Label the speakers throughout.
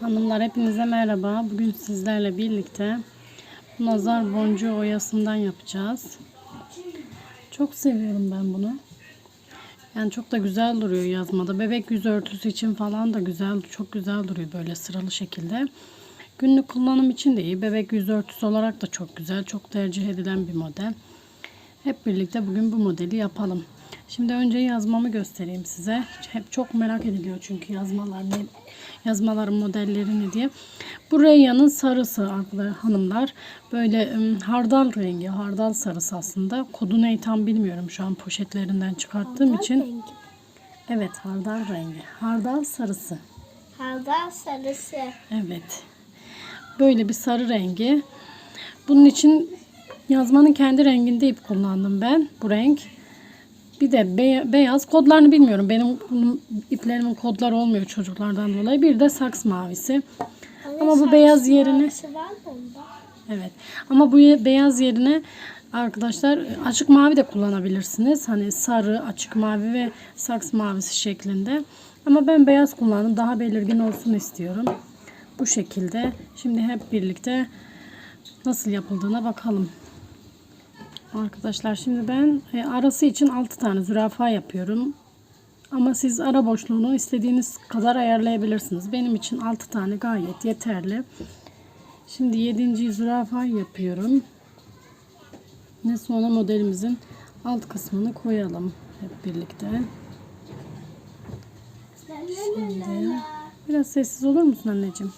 Speaker 1: Hanımlar hepinize merhaba. Bugün sizlerle birlikte nazar boncuğu oyasından yapacağız. Çok seviyorum ben bunu. Yani çok da güzel duruyor yazmada. Bebek yüz örtüsü için falan da güzel, çok güzel duruyor böyle sıralı şekilde. Günlük kullanım için de iyi. Bebek yüz örtüsü olarak da çok güzel, çok tercih edilen bir model. Hep birlikte bugün bu modeli yapalım. Şimdi önce yazmamı göstereyim size. Hep çok merak ediliyor çünkü yazmalar ne, yazmaların modelleri ne diye. Bu Reyyan'ın sarısı hanımlar. Böyle ım, hardal rengi, hardal sarısı aslında. Kodu ne tam bilmiyorum şu an poşetlerinden çıkarttığım için. Evet hardal rengi. Hardal sarısı.
Speaker 2: Hardal sarısı.
Speaker 1: Evet. Böyle bir sarı rengi. Bunun için yazmanın kendi renginde ip kullandım ben. Bu renk. Bir de be- beyaz. Kodlarını bilmiyorum. Benim iplerimin kodları olmuyor çocuklardan dolayı. Bir de saks mavisi. Ama bu beyaz yerine? Evet. Ama bu beyaz yerine arkadaşlar açık mavi de kullanabilirsiniz. Hani sarı, açık mavi ve saks mavisi şeklinde. Ama ben beyaz kullandım. Daha belirgin olsun istiyorum. Bu şekilde. Şimdi hep birlikte nasıl yapıldığına bakalım. Arkadaşlar şimdi ben e, arası için 6 tane zürafa yapıyorum. Ama siz ara boşluğunu istediğiniz kadar ayarlayabilirsiniz. Benim için 6 tane gayet yeterli. Şimdi 7. zürafayı yapıyorum. Ve sonra modelimizin alt kısmını koyalım hep birlikte. Şimdi biraz sessiz olur musun anneciğim?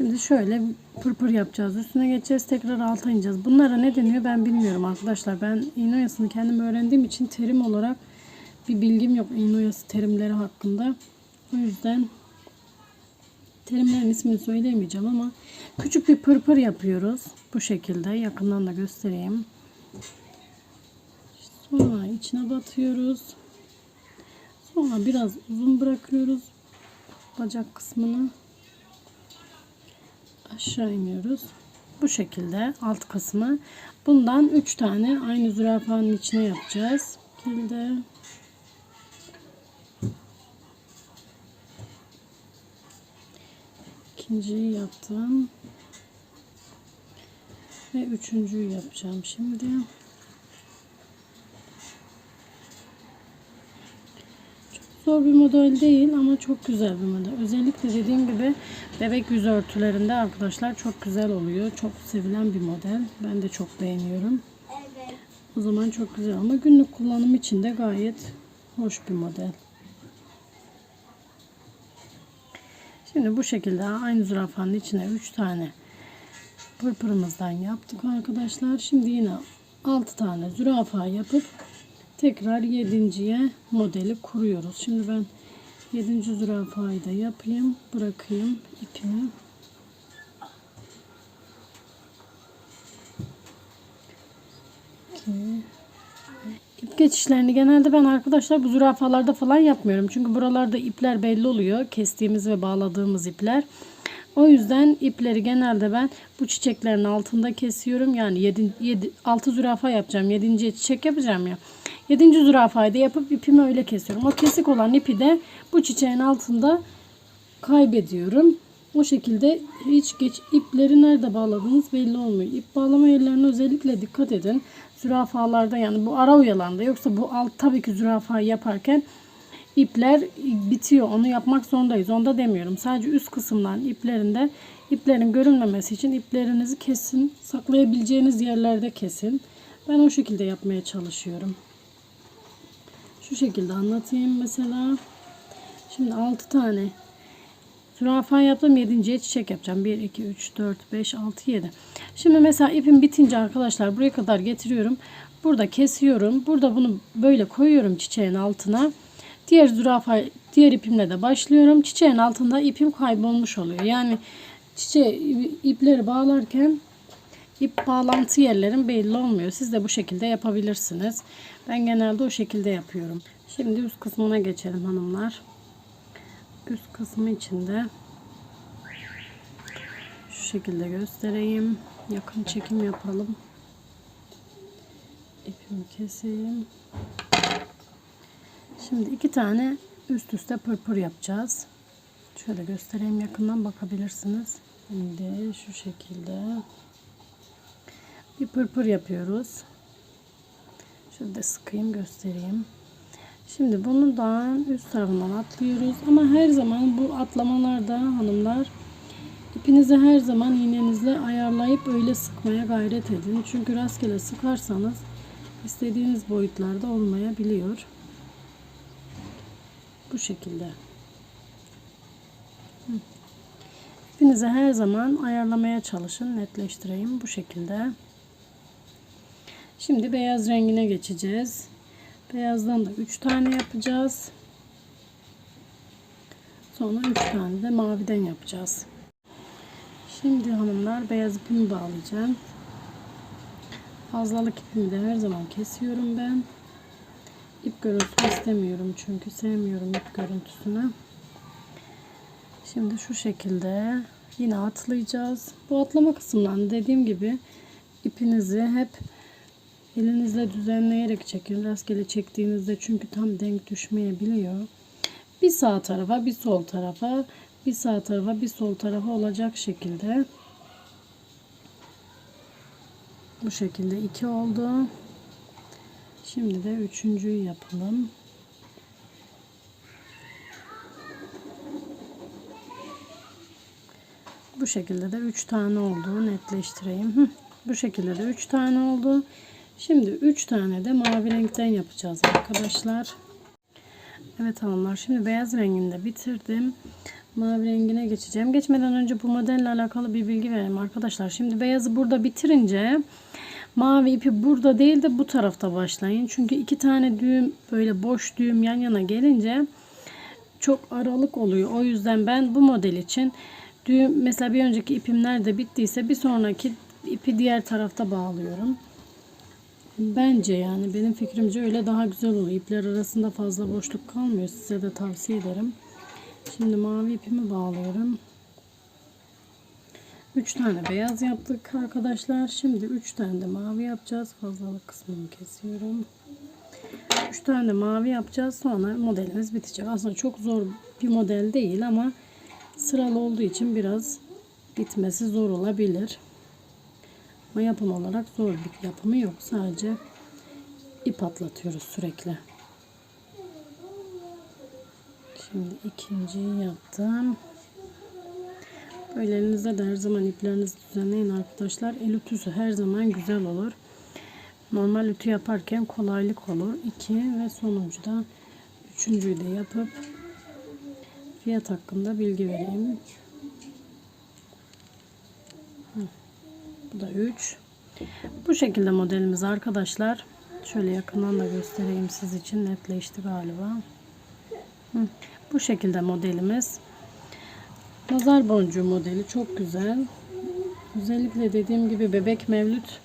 Speaker 1: Şimdi şöyle pırpır yapacağız. Üstüne geçeceğiz. Tekrar alta ineceğiz. Bunlara ne deniyor ben bilmiyorum arkadaşlar. Ben iğne oyasını kendim öğrendiğim için terim olarak bir bilgim yok iğne oyası terimleri hakkında. O yüzden terimlerin ismini söyleyemeyeceğim ama küçük bir pırpır yapıyoruz. Bu şekilde yakından da göstereyim. Sonra içine batıyoruz. Sonra biraz uzun bırakıyoruz bacak kısmını. Aşağı iniyoruz. Bu şekilde alt kısmı. Bundan 3 tane aynı zürafanın içine yapacağız. Şekilde. İkinciyi yaptım. Ve üçüncüyü yapacağım şimdi. Çok zor bir model değil ama çok güzel bir model. Özellikle dediğim gibi bebek yüz örtülerinde arkadaşlar çok güzel oluyor. Çok sevilen bir model. Ben de çok beğeniyorum.
Speaker 2: Evet.
Speaker 1: O zaman çok güzel ama günlük kullanım için de gayet hoş bir model. Şimdi bu şekilde aynı zürafanın içine 3 tane pırpırımızdan yaptık arkadaşlar. Şimdi yine 6 tane zürafa yapıp tekrar 7.ye modeli kuruyoruz. Şimdi ben 7. zürafayı da yapayım. Bırakayım ipimi. İp geçişlerini genelde ben arkadaşlar bu zürafalarda falan yapmıyorum. Çünkü buralarda ipler belli oluyor. Kestiğimiz ve bağladığımız ipler. O yüzden ipleri genelde ben bu çiçeklerin altında kesiyorum. Yani 7, 7 6 zürafa yapacağım. 7. çiçek yapacağım ya. 7. zürafayı da yapıp ipimi öyle kesiyorum. O kesik olan ipi de bu çiçeğin altında kaybediyorum. O şekilde hiç geç ipleri nerede bağladığınız belli olmuyor. İp bağlama yerlerine özellikle dikkat edin. Zürafalarda yani bu ara uyalarında yoksa bu alt tabii ki zürafayı yaparken ipler bitiyor. Onu yapmak zorundayız. Onda demiyorum. Sadece üst kısımdan iplerinde iplerin görünmemesi için iplerinizi kesin. Saklayabileceğiniz yerlerde kesin. Ben o şekilde yapmaya çalışıyorum. Şu şekilde anlatayım mesela. Şimdi 6 tane Zürafa yaptım. 7.ye çiçek yapacağım. 1, 2, 3, 4, 5, 6, 7. Şimdi mesela ipim bitince arkadaşlar buraya kadar getiriyorum. Burada kesiyorum. Burada bunu böyle koyuyorum çiçeğin altına. Diğer zürafa, diğer ipimle de başlıyorum. Çiçeğin altında ipim kaybolmuş oluyor. Yani çiçeğe ipleri bağlarken ip bağlantı yerlerin belli olmuyor. Siz de bu şekilde yapabilirsiniz. Ben genelde o şekilde yapıyorum. Şimdi üst kısmına geçelim hanımlar üst kısmı içinde şu şekilde göstereyim. Yakın çekim yapalım. İpimi keseyim. Şimdi iki tane üst üste pırpır yapacağız. Şöyle göstereyim yakından bakabilirsiniz. Şimdi şu şekilde bir pırpır yapıyoruz. Şöyle sıkayım göstereyim. Şimdi bunu da üst tarafından atlıyoruz. Ama her zaman bu atlamalarda hanımlar ipinizi her zaman iğnenizle ayarlayıp öyle sıkmaya gayret edin. Çünkü rastgele sıkarsanız istediğiniz boyutlarda olmayabiliyor. Bu şekilde. İpinizi her zaman ayarlamaya çalışın. Netleştireyim bu şekilde. Şimdi beyaz rengine geçeceğiz. Beyazdan da 3 tane yapacağız. Sonra 3 tane de maviden yapacağız. Şimdi hanımlar beyaz ipimi bağlayacağım. Fazlalık ipimi de her zaman kesiyorum ben. İp görüntüsü istemiyorum çünkü sevmiyorum ip görüntüsünü. Şimdi şu şekilde yine atlayacağız. Bu atlama kısımlarını dediğim gibi ipinizi hep elinizle düzenleyerek çekin. Rastgele çektiğinizde çünkü tam denk düşmeyebiliyor. Bir sağ tarafa bir sol tarafa bir sağ tarafa bir sol tarafa olacak şekilde bu şekilde iki oldu. Şimdi de üçüncüyü yapalım. Bu şekilde de 3 tane oldu. Netleştireyim. Bu şekilde de 3 tane oldu. Şimdi 3 tane de mavi renkten yapacağız arkadaşlar. Evet hanımlar şimdi beyaz rengini de bitirdim. Mavi rengine geçeceğim. Geçmeden önce bu modelle alakalı bir bilgi vereyim arkadaşlar. Şimdi beyazı burada bitirince mavi ipi burada değil de bu tarafta başlayın. Çünkü iki tane düğüm böyle boş düğüm yan yana gelince çok aralık oluyor. O yüzden ben bu model için düğüm mesela bir önceki ipim nerede bittiyse bir sonraki ipi diğer tarafta bağlıyorum. Bence yani benim fikrimce öyle daha güzel oluyor. İpler arasında fazla boşluk kalmıyor. Size de tavsiye ederim. Şimdi mavi ipimi bağlıyorum. 3 tane beyaz yaptık arkadaşlar. Şimdi 3 tane de mavi yapacağız. Fazlalık kısmını kesiyorum. 3 tane de mavi yapacağız. Sonra modelimiz bitecek. Aslında çok zor bir model değil ama sıralı olduğu için biraz bitmesi zor olabilir. Ama yapım olarak zor bir yapımı yok. Sadece ip atlatıyoruz sürekli. Şimdi ikinciyi yaptım. Böyle elinizde de her zaman iplerinizi düzenleyin arkadaşlar. El ütüsü her zaman güzel olur. Normal ütü yaparken kolaylık olur. 2 ve sonuncu da üçüncüyü de yapıp fiyat hakkında bilgi vereyim. Hı. Bu da 3. Bu şekilde modelimiz arkadaşlar. Şöyle yakından da göstereyim siz için netleşti galiba. Bu şekilde modelimiz. Nazar boncuğu modeli çok güzel. Özellikle dediğim gibi bebek mevlüt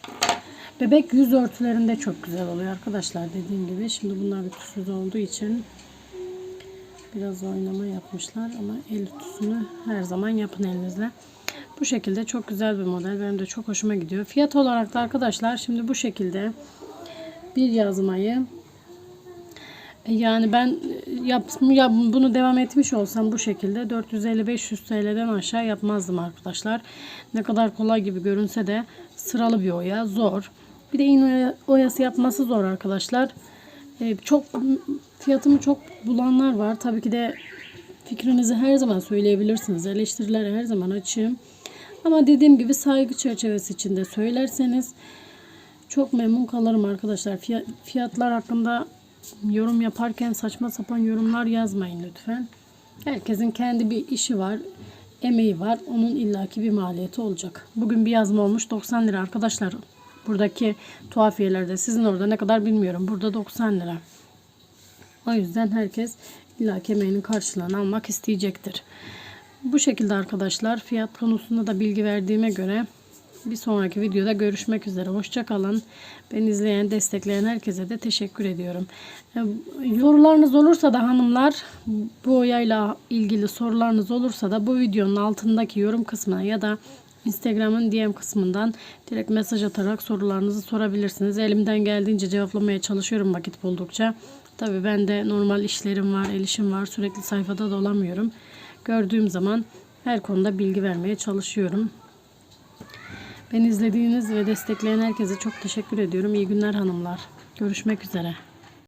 Speaker 1: bebek yüz örtülerinde çok güzel oluyor arkadaşlar dediğim gibi. Şimdi bunlar ütüsüz olduğu için biraz oynama yapmışlar ama el ütüsünü her zaman yapın elinizle. Bu şekilde çok güzel bir model. Benim de çok hoşuma gidiyor. Fiyat olarak da arkadaşlar şimdi bu şekilde bir yazmayı yani ben yap, yap, bunu devam etmiş olsam bu şekilde 450-500 TL'den aşağı yapmazdım arkadaşlar. Ne kadar kolay gibi görünse de sıralı bir oya zor. Bir de iğne oyası yapması zor arkadaşlar. Ee, çok fiyatımı çok bulanlar var. Tabii ki de fikrinizi her zaman söyleyebilirsiniz. Eleştirilere her zaman açığım. Ama dediğim gibi saygı çerçevesi içinde söylerseniz çok memnun kalırım arkadaşlar. Fiyatlar hakkında yorum yaparken saçma sapan yorumlar yazmayın lütfen. Herkesin kendi bir işi var, emeği var. Onun illaki bir maliyeti olacak. Bugün bir yazma olmuş 90 lira arkadaşlar. Buradaki tuhafiyelerde sizin orada ne kadar bilmiyorum. Burada 90 lira. O yüzden herkes illaki emeğinin karşılığını almak isteyecektir. Bu şekilde arkadaşlar fiyat konusunda da bilgi verdiğime göre bir sonraki videoda görüşmek üzere. Hoşçakalın. Beni izleyen, destekleyen herkese de teşekkür ediyorum. Ee, Sorularınız olursa da hanımlar bu oyayla ilgili sorularınız olursa da bu videonun altındaki yorum kısmına ya da Instagram'ın DM kısmından direkt mesaj atarak sorularınızı sorabilirsiniz. Elimden geldiğince cevaplamaya çalışıyorum vakit buldukça. Tabii ben de normal işlerim var, el işim var. Sürekli sayfada dolamıyorum. Gördüğüm zaman her konuda bilgi vermeye çalışıyorum. Beni izlediğiniz ve destekleyen herkese çok teşekkür ediyorum. İyi günler hanımlar. Görüşmek üzere.